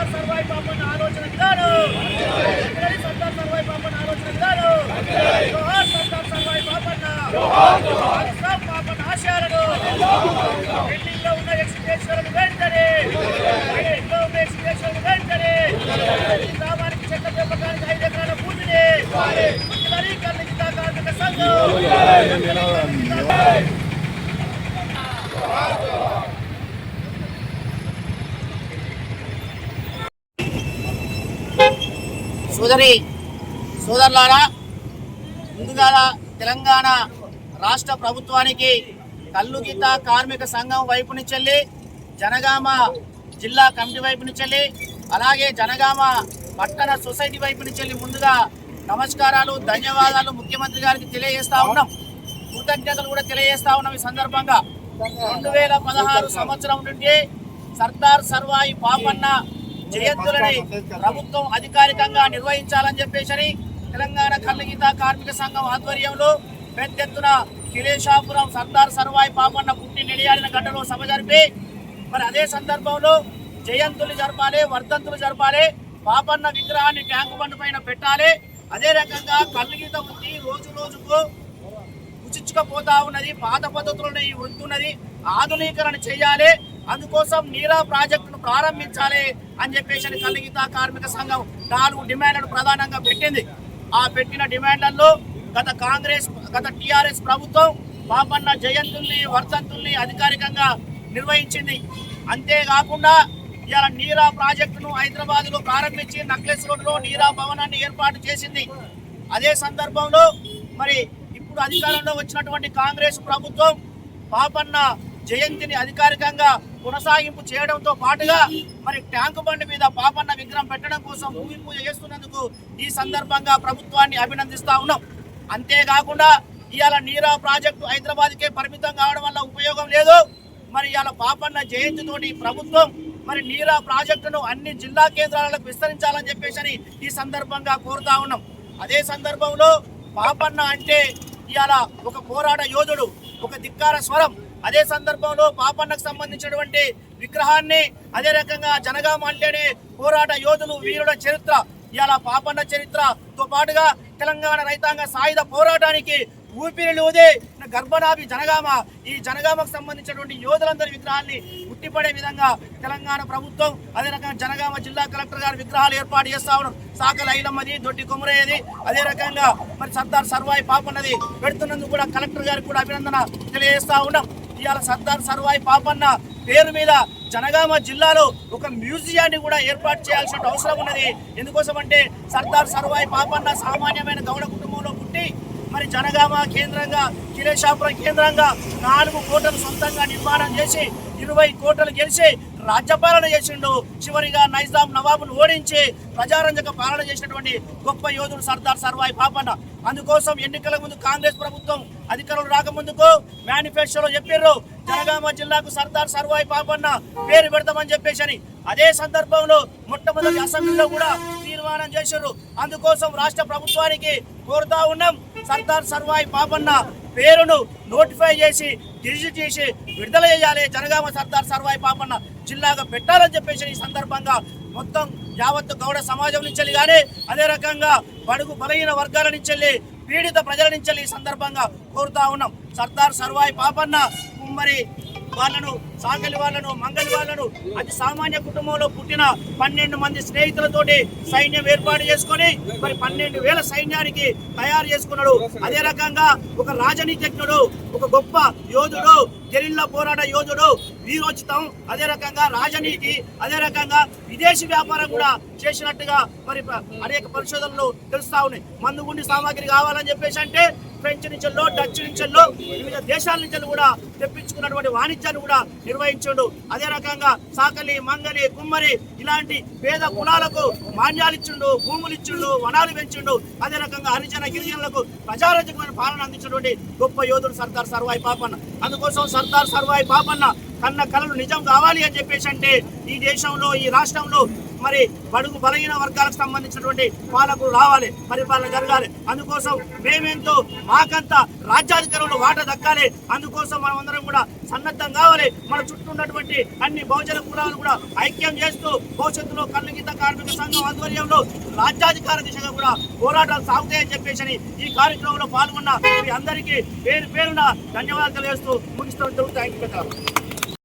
సర్దార్ సర్వాయి పాపన్న ఆలోచన విధానం. ఎక్కడి సర్దార్ సర్వాయి పాపన్న ఆలోచన విధానం. జోహార్ సర్దార్ సర్వాయి పాపన్న. ఇస్లాం పాపన్న ఆశయాలను. ఢిల్లీలో ఉన్న ఎక్స్ప్రెషన్లు వెంటనే. ఢిల్లీలో ఉన్న ఎక్స్ప్రెషన్లు వెంటనే. ఈ గ్రామానికి చెత్త పెంపకానికి ఐదు ఎకరాల భూమిని. కార్మిక సంఘం. సోదరి సోదరులారా ముందుగా తెలంగాణ రాష్ట్ర ప్రభుత్వానికి కల్లుగీత కార్మిక సంఘం వైపు నుంచి జనగామ జిల్లా కమిటీ వైపు నుంచి అలాగే జనగామ పట్టణ సొసైటీ వైపు నుంచి ముందుగా నమస్కారాలు ధన్యవాదాలు ముఖ్యమంత్రి గారికి తెలియజేస్తా ఉన్నాం. కృతజ్ఞతలు కూడా తెలియజేస్తా ఉన్నాం ఈ సందర్భంగా. రెండు వేల పదహారు సంవత్సరం నుండి సర్దార్ సర్వాయి పాపన్న జయంతులని ప్రభుత్వం అధికారికంగా నిర్వహించాలని చెప్పేసి తెలంగాణ కళ్ళగీత కార్మిక సంఘం ఆధ్వర్యంలో పెద్ద ఎత్తున కిలేషాపురం సర్దార్ సర్వాయి పాపన్న పుట్టి నిడియాడిన గడ్డలో సభ జరిపి మరి అదే సందర్భంలో జయంతులు జరపాలి వర్ధంతులు జరపాలి పాపన్న విగ్రహాన్ని ట్యాంకు బండ్ పైన పెట్టాలి. అదే రకంగా కళ్ళగీత వృత్తి రోజు రోజుకు కుచిచ్చుకపోతా ఉన్నది పాత పద్ధతులను ఈ వృత్తి ఉన్నది ఆధునీకరణ చేయాలి. అందుకోసం నీరా ప్రాజెక్టును ప్రారంభించాలి అని చెప్పేసి కలిగిత కార్మిక సంఘం నాలుగు డిమాండ్లను ప్రధానంగా పెట్టింది. ఆ పెట్టిన డిమాండ్లలో గత కాంగ్రెస్ గత టీఆర్ఎస్ ప్రభుత్వం పాపన్న జయంతుల్ని వర్ధంతుల్ని అధికారికంగా నిర్వహించింది. అంతేకాకుండా ఇలా నీరా ప్రాజెక్టును హైదరాబాద్లో ప్రారంభించి నక్లెస్ రోడ్లో నీరా భవనాన్ని ఏర్పాటు చేసింది. అదే సందర్భంలో మరి ఇప్పుడు అధికారంలో వచ్చినటువంటి కాంగ్రెస్ ప్రభుత్వం పాపన్న జయంతిని అధికారికంగా కొనసాగింపు చేయడంతో పాటుగా మరి ట్యాంకు బండి మీద పాపన్న విగ్రహం పెట్టడం కోసం భూమి పూజ చేస్తున్నందుకు ఈ సందర్భంగా ప్రభుత్వాన్ని అభినందిస్తా ఉన్నాం. అంతేకాకుండా ఇవాళ నీరా ప్రాజెక్టు హైదరాబాద్కే పరిమితం కావడం వల్ల ఉపయోగం లేదు. మరి ఇవాళ పాపన్న జయంతితోటి ప్రభుత్వం మరి నీరా ప్రాజెక్టును అన్ని జిల్లా కేంద్రాలకు విస్తరించాలని చెప్పేసి ఈ సందర్భంగా కోరుతా ఉన్నాం. అదే సందర్భంలో పాపన్న అంటే ఇవాళ ఒక పోరాట యోధుడు ఒక ధిక్కార స్వరం. అదే సందర్భంలో పాపన్నకు సంబంధించినటువంటి విగ్రహాన్ని అదే రకంగా జనగామ అంటేనే పోరాట యోధులు వీరుల చరిత్ర. ఇవాళ పాపన్న చరిత్రతో పాటుగా తెలంగాణ రైతాంగ సాయుధ పోరాటానికి ఊపిరిలు ఊదే గర్భనాభి జనగామ. ఈ జనగామకు సంబంధించినటువంటి యోధులందరి విగ్రహాన్ని ఉట్టిపడే విధంగా తెలంగాణ ప్రభుత్వం అదే రకంగా జనగామ జిల్లా కలెక్టర్ గారి విగ్రహాలు ఏర్పాటు చేస్తా ఉన్నారు. సాకల ఐలమ్మది దొడ్డి కొమరయ్యది అదే రకంగా మరి సర్దార్ సర్వాయి పాపన్నది పెడుతున్నందుకు కూడా కలెక్టర్ గారికి కూడా అభినందన తెలియజేస్తా ఉన్నాం. ఇవాళ సర్దార్ సర్వాయి పాపన్న పేరు మీద జనగామ జిల్లాలో ఒక మ్యూజియాన్ని కూడా ఏర్పాటు చేయాల్సిన అవసరం ఉన్నది. ఎందుకోసం అంటే సర్దార్ సర్వాయి పాపన్న సామాన్యమైన గౌడ కుటుంబంలో పుట్టి మరి జనగామ కేంద్రంగా కిలేషాపురం కేంద్రంగా నాలుగు కోటలు సొంతంగా నిర్మాణం చేసి ఇరవై కోటలు గెలిచి రాజ్యపాలన చేసిండు. చివరిగా నైజాం నవాబును ఓడించి ప్రజారంజక పాలన చేసినటువంటి గొప్ప యోధుడు సర్దార్ సర్వాయి పాపన్న. అందుకోసం ఎన్నికల ముందు కాంగ్రెస్ ప్రభుత్వం అధికారులు రాకముందుకు మేనిఫెస్టోలో చెప్పారు జనగామ జిల్లాకు సర్దార్ సర్వాయి పాపన్న పేరు పెడతామని చెప్పేసి అని. అదే సందర్భంలో మొట్టమొదటి అసెంబ్లీలో కూడా తీర్మానం చేశారు అందుకోసం రాష్ట్ర ప్రభుత్వానికి కోరుతా ఉన్నాం. సర్దార్ సర్వాయి పాపన్న పేరును నోటిఫై చేసి డిజిట్ చేసి విడుదల చేయాలి. జనగామ సర్దార్ సర్వాయి పాపన్న జిల్లాగా పెట్టాలని చెప్పేసి ఈ సందర్భంగా మొత్తం యావత్తు గౌడ సమాజం నుంచి కానీ అదే రకంగా బడుగు బలహీన వర్గాల నుంచి వెళ్ళి పీడిత ప్రజల నుంచి ఈ సందర్భంగా కోరుతా ఉన్నాం. సర్దార్ సర్వాయి పాపన్న కుమ్మరి వాళ్ళను సాగలి వాళ్ళను మంగలి వాళ్ళను అతి సామాన్య కుటుంబంలో పుట్టిన పన్నెండు మంది స్నేహితులతోటి సైన్యం ఏర్పాటు చేసుకొని మరి పన్నెండు వేల సైన్యానికి తయారు చేసుకున్నాడు. అదే రకంగా ఒక రాజనీతిజ్ఞుడు ఒక గొప్ప యోధుడు గెరిల్లా పోరాట యోధుడు వీరోచితం. అదే రకంగా రాజనీతి అదే రకంగా విదేశీ వ్యాపారం కూడా చేసినట్టుగా మరి అనేక పరిశోధనలు తెలుస్తా ఉన్నాయి. మందుగుండి సామాగ్రి కావాలని చెప్పేసి అంటే ఫ్రెంచ్ నుంచెల్లో డచ్ నుంచెల్లో వివిధ దేశాల నుంచి కూడా తెప్పించుకున్నటువంటి వాణిజ్యాన్ని కూడా నిర్వహించాడు. అదే రకంగా సాకలి మంగలి కుమ్మరి ఇలాంటి పేద కులాలకు మాన్యాలు ఇచ్చిండు భూములు ఇచ్చిండు వనాలు పెంచిండు. అదే రకంగా హరిజన గిరిజనులకు ప్రజారంజకమైన పాలన అందించినటువంటి గొప్ప యోధుడు సర్దార్ సర్వాయి పాపన్న. అందుకోసం సర్దార్ సర్వాయి పాపన్న కన్న కళలు నిజం కావాలి అని చెప్పేసి అంటే ఈ దేశంలో ఈ రాష్ట్రంలో మరి బడుగు బలహీన వర్గాలకు సంబంధించినటువంటి పాలకులు రావాలి పరిపాలన జరగాలి. అందుకోసం మేమెంతో మాకంత రాజ్యాధికారంలో వాట దక్కాలి. అందుకోసం మనం అందరం కూడా సన్నద్ధం కావాలి. మన చుట్టూ ఉన్నటువంటి అన్ని బహుజన కులాలను కూడా ఐక్యం చేస్తూ భవిష్యత్తులో కళ్ళు కార్మిక సంఘం ఆధ్వర్యంలో రాజ్యాధికార దిశగా కూడా పోరాటాలు సాగుతాయని చెప్పేసి ఈ కార్యక్రమంలో పాల్గొన్న మీ అందరికీ పేరు పేరున ధన్యవాదాలు తెలియజేస్తూ ముగిస్తూ థ్యాంక్ యూ